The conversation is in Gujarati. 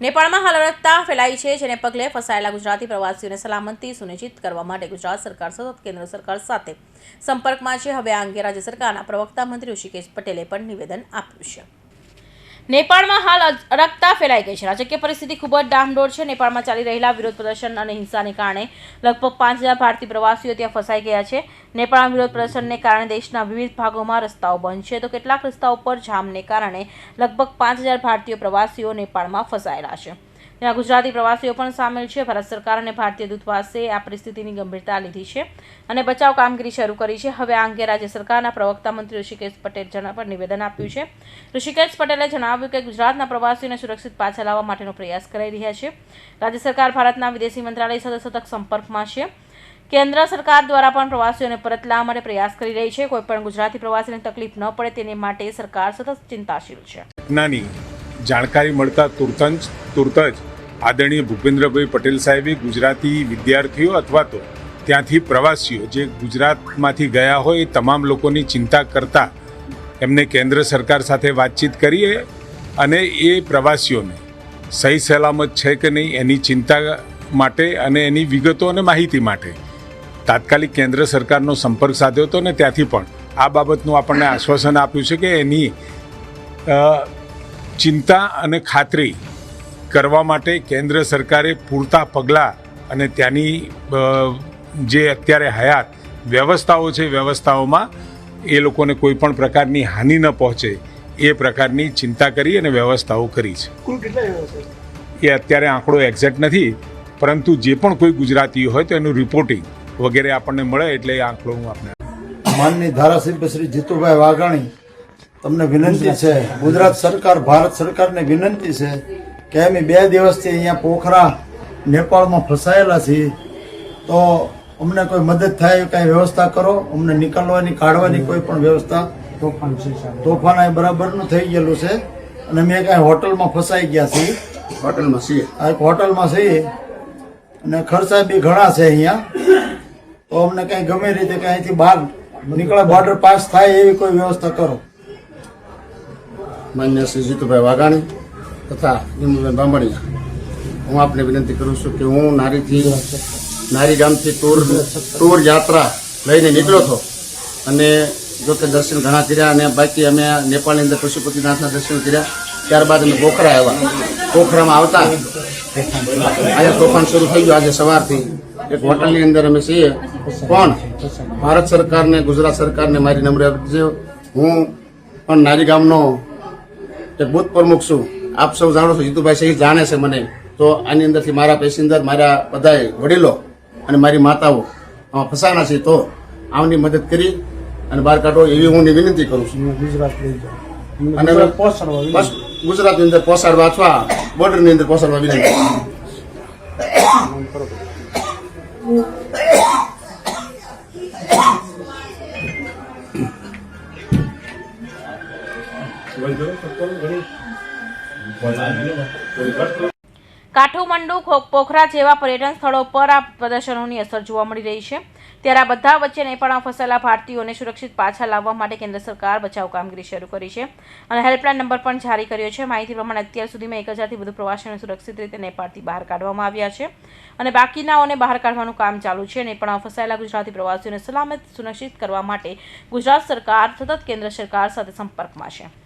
નેપાળમાં હાલ અડગતા ફેલાઈ છે, જેને પગલે ફસાયેલા ગુજરાતી પ્રવાસીઓને સલામતી સુનિશ્ચિત કરવા માટે ગુજરાત સરકાર, સતત કેન્દ્ર સરકાર સાથે સંપર્કમાં છે. હવે આ અંગે રાજ્ય સરકારના પ્રવક્તા મંત્રી ઋષિકેશ પટેલે પણ નિવેદન આપ્યું છે. નેપાળમાં હાલ અડગતા ફેલાઈ ગઈ છે. રાજકીય પરિસ્થિતિ ખૂબ જ ડામડોળ છે. નેપાળમાં ચાલી રહેલા વિરોધ પ્રદર્શન અને હિંસાને કારણે લગભગ પાંચ હજાર ભારતીય પ્રવાસીઓ ત્યાં ફસાઈ ગયા છે. નેપાળમાં વિરોધ પ્રદર્શનને કારણે દેશના વિવિધ ભાગોમાં રસ્તાઓ બંધ છે. તો કેટલાક રસ્તાઓ પર જામને કારણે લગભગ પાંચ હજાર ભારતીય પ્રવાસીઓ નેપાળમાં ફસાયેલા છે. ત્યાં ગુજરાતી પ્રવાસીઓ પણ સામેલ છે. ભારત સરકાર અને ભારતીય દૂતાવાસે આ પરિસ્થિતિની ગંભીરતા લીધી છે અને બચાવ કામગીરી શરૂ કરી છે. હવે આ અંગે રાજ્ય સરકારના પ્રવક્તા મંત્રી ઋષિકેશ પટેલ પર નિવેદન આપ્યું છે. ઋષિકેશ પટેલે જણાવ્યું કે ગુજરાતના પ્રવાસીઓને સુરક્ષિત પાછા લાવવા માટેનો પ્રયાસ કરી રહ્યા છે. રાજ્ય સરકાર ભારતના વિદેશી મંત્રાલય સાથે સતત સંપર્કમાં છે. કેન્દ્ર સરકાર દ્વારા પણ પ્રવાસીઓને પરત લાવવા માટે પ્રયાસ કરી રહી છે. કોઈપણ ગુજરાતી પ્રવાસીને તકલીફ ન પડે તેને માટે સરકાર સતત ચિંતાશીલ છે. જાણકારી મળતા તુરત જ તુરત જ આદરણીય ભૂપેન્દ્રભાઈ પટેલ સાહેબે ગુજરાતી વિદ્યાર્થીઓ અથવા તો ત્યાંથી પ્રવાસીઓ જે ગુજરાતમાંથી ગયા હોય એ તમામ લોકોની ચિંતા કરતા એમને કેન્દ્ર સરકાર સાથે વાતચીત કરીએ અને એ પ્રવાસીઓને સહી સલામત છે કે નહીં એની ચિંતા માટે અને એની વિગતો અને માહિતી માટે તાત્કાલિક કેન્દ્ર સરકારનો સંપર્ક સાધ્યો હતો ને ત્યાંથી પણ આ બાબતનું આપણને આશ્વાસન આપ્યું છે કે એની ચિંતા અને ખાતરી કરવા માટે કેન્દ્ર સરકારે પૂરતા પગલાં અને ત્યાંની જે અત્યારે હયાત વ્યવસ્થાઓ છે વ્યવસ્થાઓમાં એ લોકોને કોઈ પણ પ્રકારની હાનિ ન પહોંચે એ પ્રકારની ચિંતા કરી અને વ્યવસ્થાઓ કરી છે. કુલ કેટલા એવા છે એ અત્યારે આંકડો એક્ઝેક્ટ નથી પરંતુ જે પણ કોઈ ગુજરાતી હોય તો એનું રિપોર્ટિંગ વગેરે આપણને મળે એટલે એ આંકડો હું આપને માનની ધારાસભ્ય શ્રી જીતુભાઈ વાઘાણી તમને વિનંતી છે. ગુજરાત સરકાર ભારત સરકારને વિનંતી છે કે અમે બે દિવસથી અહીંયા પોખરા નેપાળમાં ફસાયેલા છીએ. તો અમને કોઈ મદદ થાય એવી કાંઈ વ્યવસ્થા કરો. અમને નીકળવાની કાઢવાની કોઈ પણ વ્યવસ્થા તોફાન છે તોફાન અહીં બરાબરનું થઈ ગયેલું છે. અને અમે કાંઈ હોટલમાં ફસાઈ ગયા છીએ. હોટલમાં છીએ. આ એક હોટલમાં છીએ. અને ખર્ચા બી ઘણા છે અહીંયા. તો અમને કાંઈ ગમે રીતે કાંઈથી બહાર નીકળે બોર્ડર પાસ થાય એવી કોઈ વ્યવસ્થા કરો. માન્ય શ્રી જીતુભાઈ વાઘાણી તથા ઇમુબેન બાંભણિયા હું આપને વિનંતી કરું છું કે હું નારીથી, નારી ગામથી ટૂર ટૂર યાત્રા લઈને નીકળ્યો હતો અને જો કે દર્શન ઘણા કર્યા અને બાકી અમે નેપાળની અંદર પશુપતિનાથના દર્શન કર્યા. ત્યારબાદ અમે પોખરા આવ્યા. પોખરામાં આવતા આજે તોફાન શરૂ થઈ ગયું આજે સવારથી. એક હોટલની અંદર અમે છીએ. પણ ભારત સરકારને, ગુજરાત સરકારને મારી નમ્ર અરજી હું પણ નારી ગામનો એક બુથ પ્રમુખ છું. આપ સૌ જાણો છો જીતુભાઈ સહિત જાણે છે મને. તો આની અંદરથી મારા પેસેન્જર મારા બધાય વડીલો અને મારી માતાઓ આમાં ફસાણા છે તો આમની મદદ કરી અને બહાર કાઢો એવી હું વિનંતી કરું છું. ગુજરાત લઈ જાઓ અને બસ ગુજરાતની અંદર પહોંચાડવા અથવા બોર્ડરની અંદર પહોંચાડવા વિનંતી. કાઠુમંડુ પોખરા જેવા પર્યટન સ્થળો પર આ પ્રદર્શનોની અસર જોવા મળી રહી છે. ત્યારે આ બધા વચ્ચે નેપાળમાં ફસાયેલા ભારતીયોને સુરક્ષિત પાછા લાવવા માટે કેન્દ્ર સરકાર બચાવ કામગીરી શરૂ કરી છે અને હેલ્પલાઇન નંબર પણ જારી કર્યો છે. માહિતી પ્રમાણે અત્યાર સુધીમાં એક હજારથી વધુ પ્રવાસીઓને સુરક્ષિત રીતે નેપાળથી બહાર કાઢવામાં આવ્યા છે અને બાકીનાઓને બહાર કાઢવાનું કામ ચાલુ છે. નેપાળમાં ફસાયેલા ગુજરાતી પ્રવાસીઓને સલામત સુનિશ્ચિત કરવા માટે ગુજરાત સરકાર, સતત કેન્દ્ર સરકાર સાથે સંપર્કમાં છે.